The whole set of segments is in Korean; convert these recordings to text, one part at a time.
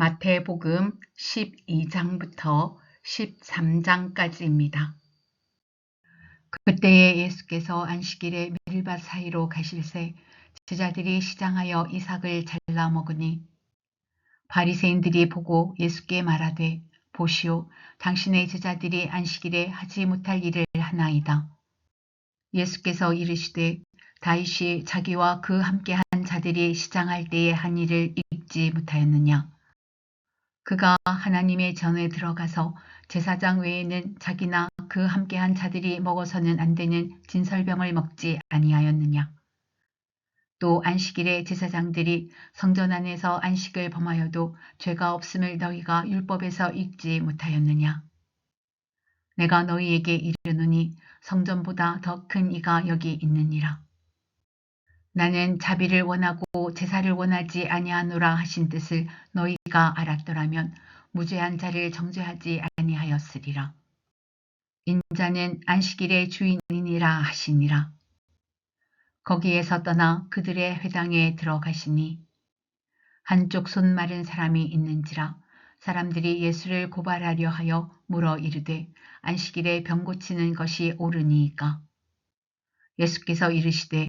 마태복음 12장부터 13장까지입니다. 그때에 예수께서 안식일에 밀밭 사이로 가실새 제자들이 시장하여 이삭을 잘라 먹으니 바리새인들이 보고 예수께 말하되 보시오 당신의 제자들이 안식일에 하지 못할 일을 하나이다. 예수께서 이르시되 다윗이 자기와 그 함께한 자들이 시장할 때에 한 일을 읽지 못하였느냐. 그가 하나님의 전에 들어가서 제사장 외에는 자기나 그 함께한 자들이 먹어서는 안 되는 진설병을 먹지 아니하였느냐. 또 안식일에 제사장들이 성전 안에서 안식을 범하여도 죄가 없음을 너희가 율법에서 읽지 못하였느냐. 내가 너희에게 이르노니 성전보다 더 큰 이가 여기 있느니라. 나는 자비를 원하고 제사를 원하지 아니하노라 하신 뜻을 너희가 알았더라면 무죄한 자를 정죄하지 아니하였으리라. 인자는 안식일의 주인이니라 하시니라. 거기에서 떠나 그들의 회당에 들어가시니 한쪽 손 마른 사람이 있는지라 사람들이 예수를 고발하려 하여 물어 이르되 안식일에 병 고치는 것이 옳으니이까 예수께서 이르시되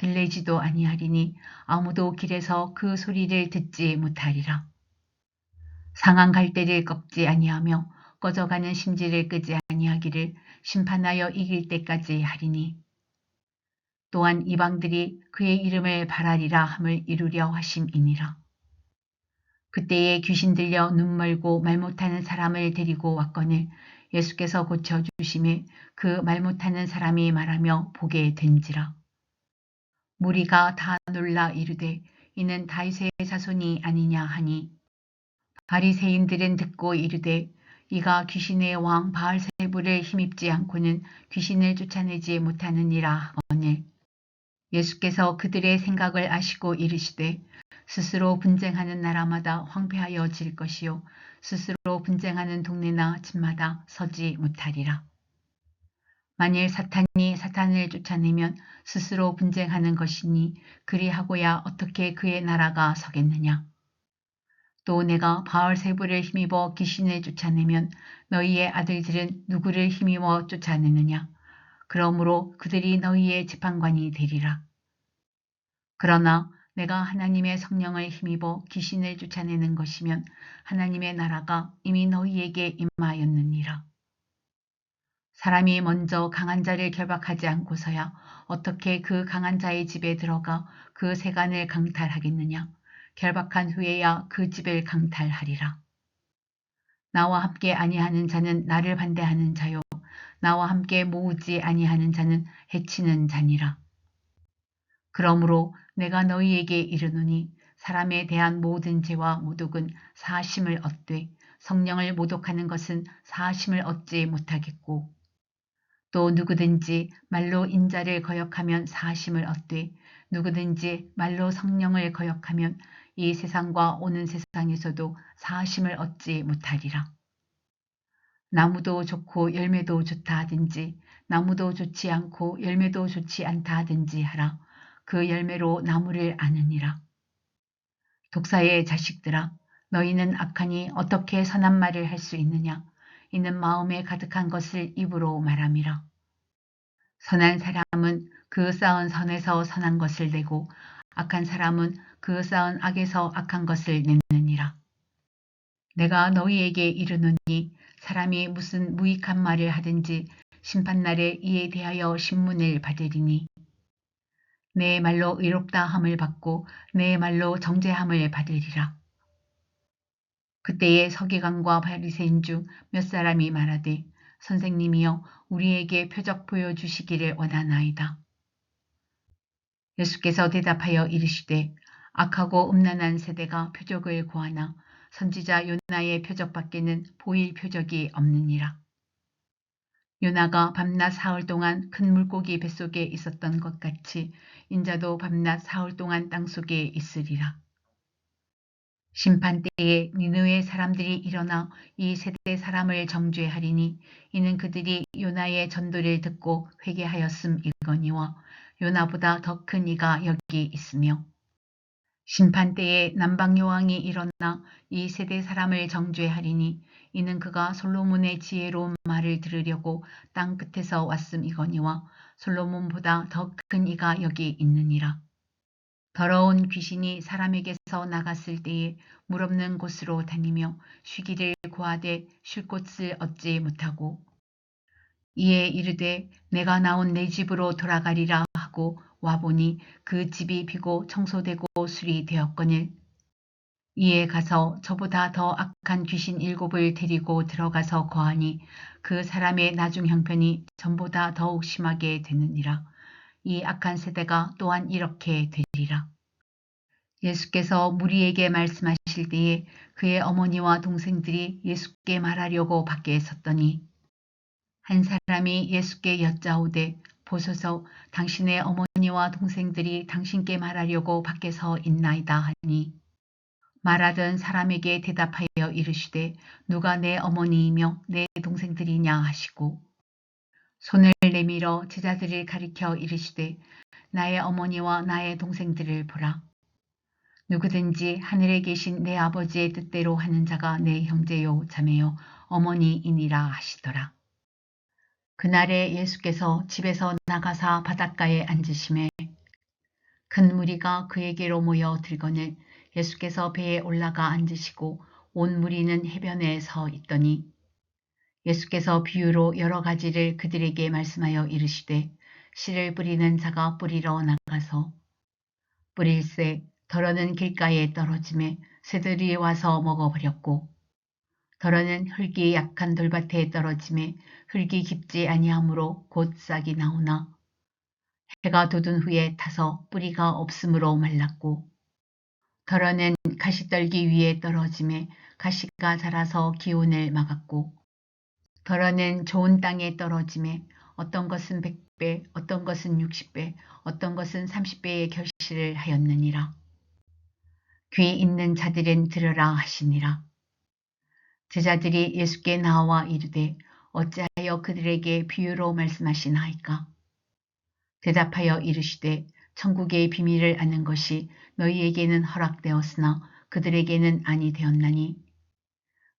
들레지도 아니하리니 아무도 길에서 그 소리를 듣지 못하리라. 상한 갈대를 꺾지 아니하며 꺼져가는 심지를 끄지 아니하기를 심판하여 이길 때까지 하리니 또한 이방들이 그의 이름을 바라리라 함을 이루려 하심이니라. 그때에 귀신 들려 눈 멀고 말 못하는 사람을 데리고 왔거늘 예수께서 고쳐주심에 그 말 못하는 사람이 말하며 보게 된지라. 무리가 다 놀라 이르되 이는 다윗의 자손이 아니냐 하니 바리새인들은 듣고 이르되 이가 귀신의 왕 바알세부를 힘입지 않고는 귀신을 쫓아내지 못하느니라 하거늘 예수께서 그들의 생각을 아시고 이르시되 스스로 분쟁하는 나라마다 황폐하여 질 것이요 스스로 분쟁하는 동네나 집마다 서지 못하리라. 만일 사탄이 사탄을 쫓아내면 스스로 분쟁하는 것이니 그리하고야 어떻게 그의 나라가 서겠느냐. 또 내가 바알 세부를 힘입어 귀신을 쫓아내면 너희의 아들들은 누구를 힘입어 쫓아내느냐. 그러므로 그들이 너희의 재판관이 되리라. 그러나 내가 하나님의 성령을 힘입어 귀신을 쫓아내는 것이면 하나님의 나라가 이미 너희에게 임하였느니라. 사람이 먼저 강한 자를 결박하지 않고서야 어떻게 그 강한 자의 집에 들어가 그 세간을 강탈하겠느냐. 결박한 후에야 그 집을 강탈하리라. 나와 함께 아니하는 자는 나를 반대하는 자요. 나와 함께 모으지 아니하는 자는 해치는 자니라. 그러므로 내가 너희에게 이르노니 사람에 대한 모든 죄와 모독은 사심을 얻되 성령을 모독하는 것은 사심을 얻지 못하겠고 또 누구든지 말로 인자를 거역하면 사심을 얻되 누구든지 말로 성령을 거역하면 이 세상과 오는 세상에서도 사심을 얻지 못하리라. 나무도 좋고 열매도 좋다 하든지 나무도 좋지 않고 열매도 좋지 않다 하든지 하라. 그 열매로 나무를 아느니라. 독사의 자식들아 너희는 악하니 어떻게 선한 말을 할 수 있느냐. 이는 마음에 가득한 것을 입으로 말함이라. 선한 사람은 그 쌓은 선에서 선한 것을 내고 악한 사람은 그 쌓은 악에서 악한 것을 내느니라. 내가 너희에게 이르노니 사람이 무슨 무익한 말을 하든지 심판날에 이에 대하여 신문을 받으리니 내 말로 의롭다 함을 받고 내 말로 정죄함을 받으리라. 그때에 서기관과 바리새인 중 몇 사람이 말하되 선생님이여 우리에게 표적 보여주시기를 원하나이다. 예수께서 대답하여 이르시되 악하고 음란한 세대가 표적을 구하나 선지자 요나의 표적밖에는 보일 표적이 없느니라. 요나가 밤낮 사흘 동안 큰 물고기 뱃속에 있었던 것 같이 인자도 밤낮 사흘 동안 땅속에 있으리라. 심판 때에 니느웨 사람들이 일어나 이 세대 사람을 정죄하리니 이는 그들이 요나의 전도를 듣고 회개하였음 이거니와 요나보다 더 큰 이가 여기 있으며 심판 때에 남방 여왕이 일어나 이 세대 사람을 정죄하리니 이는 그가 솔로몬의 지혜로운 말을 들으려고 땅 끝에서 왔음 이거니와 솔로몬보다 더 큰 이가 여기 있느니라. 더러운 귀신이 사람에게서 나갔을 때에 물 없는 곳으로 다니며 쉬기를 구하되 쉴 곳을 얻지 못하고 이에 이르되 내가 나온 내 집으로 돌아가리라 하고 와보니 그 집이 비고 청소되고 수리되었거늘 이에 가서 저보다 더 악한 귀신 일곱을 데리고 들어가서 거하니 그 사람의 나중 형편이 전보다 더욱 심하게 되느니라. 이 악한 세대가 또한 이렇게 되리라. 예수께서 무리에게 말씀하실 때에 그의 어머니와 동생들이 예수께 말하려고 밖에 섰더니 한 사람이 예수께 여짜오되 보소서 당신의 어머니와 동생들이 당신께 말하려고 밖에서 있나이다 하니 말하던 사람에게 대답하여 이르시되 누가 내 어머니이며 내 동생들이냐 하시고 손을 내밀어 제자들을 가리켜 이르시되 나의 어머니와 나의 동생들을 보라. 누구든지 하늘에 계신 내 아버지의 뜻대로 하는 자가 내 형제요 자매요 어머니이니라 하시더라. 그날에 예수께서 집에서 나가사 바닷가에 앉으심에 큰 무리가 그에게로 모여 들거늘 예수께서 배에 올라가 앉으시고 온 무리는 해변에 서 있더니 예수께서 비유로 여러 가지를 그들에게 말씀하여 이르시되 씨를 뿌리는 자가 뿌리러 나가서 뿌릴새 덜어는 길가에 떨어짐에 새들이 와서 먹어버렸고 덜어는 흙이 약한 돌밭에 떨어짐에 흙이 깊지 아니하므로 곧 싹이 나오나 해가 돋은 후에 타서 뿌리가 없으므로 말랐고 덜어는 가시 떨기 위에 떨어짐에 가시가 자라서 기운을 막았고 덜어는 좋은 땅에 떨어짐에 어떤 것은 100배, 어떤 것은 60배, 어떤 것은 30배의 결실을 하였느니라. 귀 있는 자들은 들으라 하시니라. 제자들이 예수께 나와 이르되 어찌하여 그들에게 비유로 말씀하시나이까? 대답하여 이르시되 천국의 비밀을 아는 것이 너희에게는 허락되었으나 그들에게는 아니 되었나니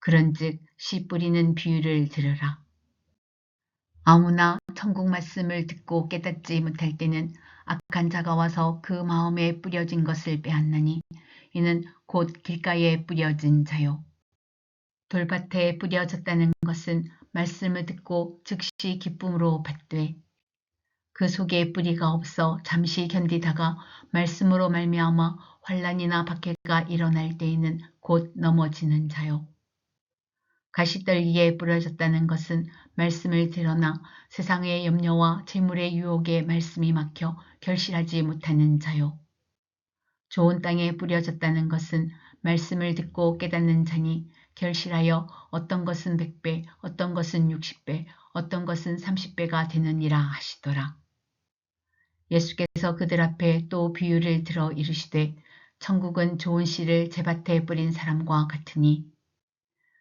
그런즉 씨 뿌리는 비유를 들으라. 아무나 천국 말씀을 듣고 깨닫지 못할 때는 악한 자가 와서 그 마음에 뿌려진 것을 빼앗나니 이는 곧 길가에 뿌려진 자요. 돌밭에 뿌려졌다는 것은 말씀을 듣고 즉시 기쁨으로 받되 그 속에 뿌리가 없어 잠시 견디다가 말씀으로 말미암아 환란이나 박해가 일어날 때에는 곧 넘어지는 자요. 가시떨기에 뿌려졌다는 것은 말씀을 드러나 세상의 염려와 재물의 유혹에 말씀이 막혀 결실하지 못하는 자요. 좋은 땅에 뿌려졌다는 것은 말씀을 듣고 깨닫는 자니 결실하여 어떤 것은 100배, 어떤 것은 60배, 어떤 것은 30배가 되느니라 하시더라. 예수께서 그들 앞에 또 비유를 들어 이르시되 천국은 좋은 씨를 제밭에 뿌린 사람과 같으니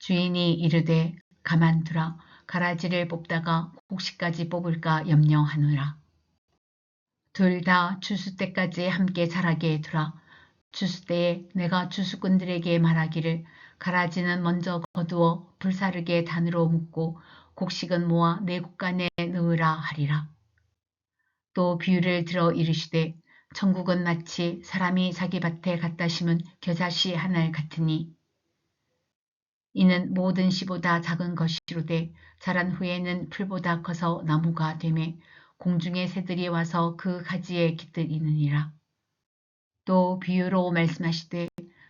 주인이 이르되 가만두라 가라지를 뽑다가 곡식까지 뽑을까 염려하노라. 둘다 주수 때까지 함께 자라게 두라. 주수 때에 내가 주수꾼들에게 말하기를 가라지는 먼저 거두어 불사르게 단으로 묶고 곡식은 모아 내 곡간에 넣으라 하리라. 또 비유를 들어 이르시되 천국은 마치 사람이 자기 밭에 갖다 심은 겨자씨 하나 같으니 이는 모든 씨보다 작은 것이로되 자란 후에는 풀보다 커서 나무가 되매 공중의 새들이 와서 그 가지에 깃들이느니라. 또 비유로 말씀하시되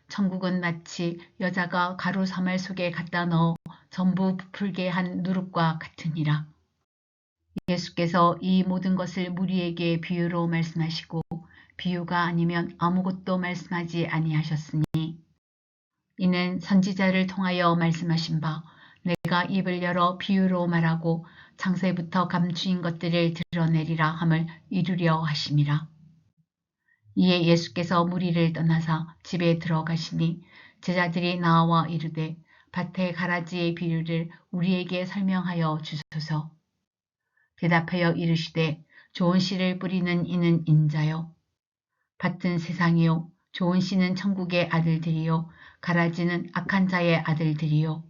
천국은 마치 여자가 가루 사말 속에 갖다 넣어 전부 부풀게 한 누룩과 같으니라. 예수께서 이 모든 것을 무리에게 비유로 말씀하시고 비유가 아니면 아무것도 말씀하지 아니하셨으니 이는 선지자를 통하여 말씀하신 바 내가 입을 열어 비유로 말하고 창세부터 감추인 것들을 드러내리라 함을 이루려 하심이라. 이에 예수께서 무리를 떠나사 집에 들어가시니 제자들이 나와 이르되 밭의 가라지의 비유를 우리에게 설명하여 주소서. 대답하여 이르시되 좋은 씨를 뿌리는 이는 인자요. 밭은 세상이요. 좋은 씨는 천국의 아들들이요. 가라지는 악한 자의 아들들이요.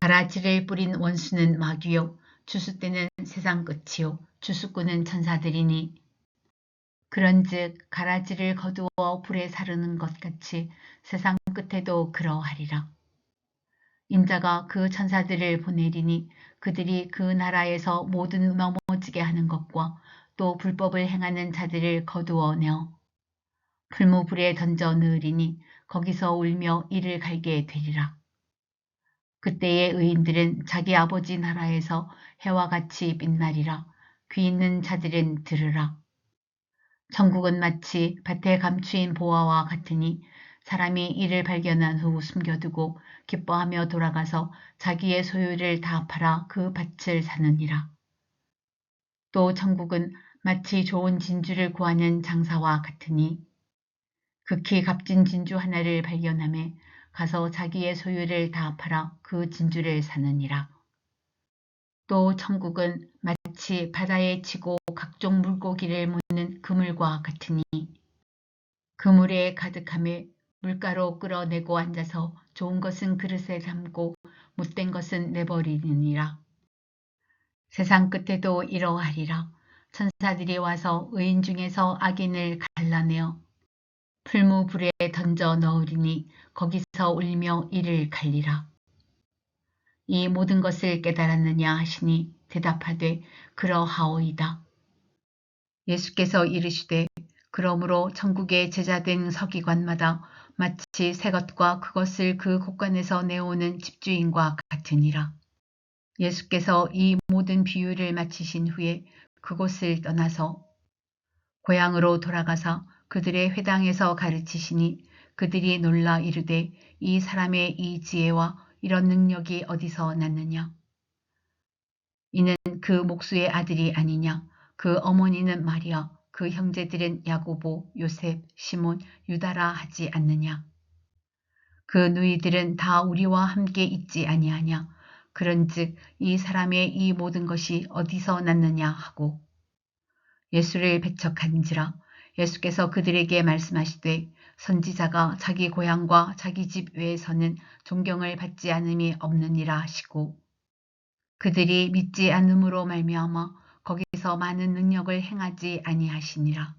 가라지를 뿌린 원수는 마귀요. 주수 때는 세상 끝이요. 주수꾼은 천사들이니 그런즉 가라지를 거두어 불에 사르는 것 같이 세상 끝에도 그러하리라. 인자가 그 천사들을 보내리니 그들이 그 나라에서 모든 넘어지게 하는 것과 또 불법을 행하는 자들을 거두어 내어 풀무불에 던져 넣으리니 거기서 울며 이를 갈게 되리라. 그때의 의인들은 자기 아버지 나라에서 해와 같이 빛나리라. 귀 있는 자들은 들으라. 천국은 마치 밭에 감추인 보화와 같으니 사람이 이를 발견한 후 숨겨두고 기뻐하며 돌아가서 자기의 소유를 다 팔아 그 밭을 사느니라. 또 천국은 마치 좋은 진주를 구하는 장사와 같으니 극히 값진 진주 하나를 발견함에 가서 자기의 소유를 다 팔아 그 진주를 사느니라. 또 천국은 마치 바다에 치고 각종 물고기를 묻는 그물과 같으니 그물에 가득함에 물가로 끌어내고 앉아서 좋은 것은 그릇에 담고 못된 것은 내버리느니라. 세상 끝에도 이러하리라. 천사들이 와서 의인 중에서 악인을 갈라내어 풀무불에 던져 넣으리니 거기서 울며 이를 갈리라. 이 모든 것을 깨달았느냐 하시니 대답하되 그러하오이다. 예수께서 이르시되 그러므로 천국의 제자된 서기관마다 마치 새것과 그것을 그 곳간에서 내오는 집주인과 같으니라. 예수께서 이 모든 비유를 마치신 후에 그곳을 떠나서 고향으로 돌아가서 그들의 회당에서 가르치시니 그들이 놀라 이르되 이 사람의 이 지혜와 이런 능력이 어디서 났느냐. 이는 그 목수의 아들이 아니냐. 그 어머니는 마리아, 그 형제들은 야고보, 요셉, 시몬, 유다라 하지 않느냐. 그 누이들은 다 우리와 함께 있지 아니하냐. 그런즉 이 사람의 이 모든 것이 어디서 났느냐 하고 예수를 배척한지라 예수께서 그들에게 말씀하시되 선지자가 자기 고향과 자기 집 외에서는 존경을 받지 않음이 없느니라 하시고 그들이 믿지 않음으로 말미암아 거기서 많은 능력을 행하지 아니하시니라.